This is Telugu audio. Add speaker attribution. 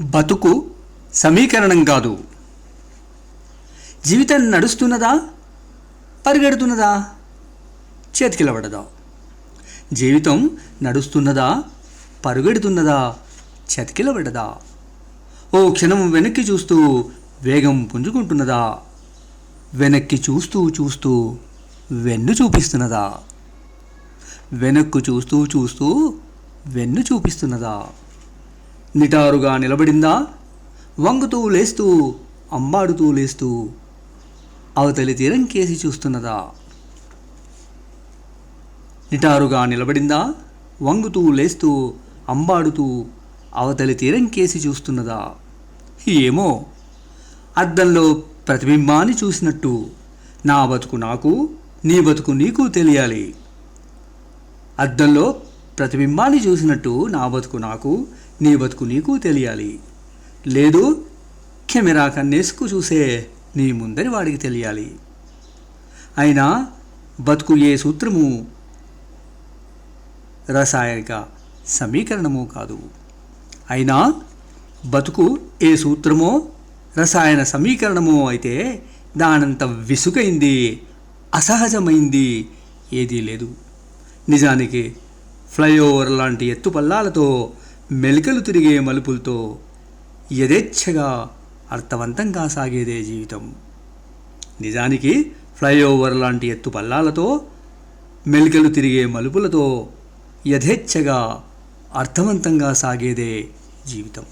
Speaker 1: బతుకు సమీకరణం కాదు. జీవితం నడుస్తున్నదా? పరిగెడుతున్నదా? చేతికిలబడదా? జీవితం నడుస్తున్నదా? పరుగెడుతున్నదా? చతికిలబడదా? ఓ క్షణం వెనక్కి చూస్తూ వేగం పుంజుకుంటున్నదా? వెనక్కి చూస్తూ చూస్తూ వెన్ను చూపిస్తున్నదా? వెనక్కు చూస్తూ చూస్తూ వెన్ను చూపిస్తున్నదా? నిటారుగా నిలబడిందా? వంగుతూ లేస్తూ అంబాడుతూ లేస్తూ అవతలి తీరం కేసి చూస్తున్నదా? నిటారుగా నిలబడిందా? వంగుతూ లేస్తూ అంబాడుతూ అవతలి తీరం కేసి చూస్తున్నదా? ఏమో అద్దంలో ప్రతిబింబాన్ని చూసినట్టు. నా బతుకు నాకు నీ బతుకు నీకు తెలియాలి. అద్దంలో ప్రతిబింబాన్ని చూసినట్టు నా బతుకు నాకు నీ బతుకు నీకు తెలియాలి. లేదు కెమెరా కన్నేసుకు చూసే నీ ముందరి వాడికి తెలియాలి. అయినా బతుకు ఏ సూత్రము? రసాయనిక సమీకరణము కాదు. అయినా బతుకు ఏ సూత్రమో రసాయన సమీకరణమో అయితే దానంత విసుగైంది అసహజమైంది ఏదీ లేదు. నిజానికి ఫ్లైఓవర్ లాంటి ఎత్తుపల్లాలతో మెలికలు తిరిగే మలుపులతో యథేచ్ఛగా అర్థవంతంగా సాగేదే జీవితం. నిజానికి ఫ్లైఓవర్ లాంటి ఎత్తుపల్లాలతో మెలికలు తిరిగే మలుపులతో యథేచ్ఛగా అర్థవంతంగా సాగేదే జీవితం.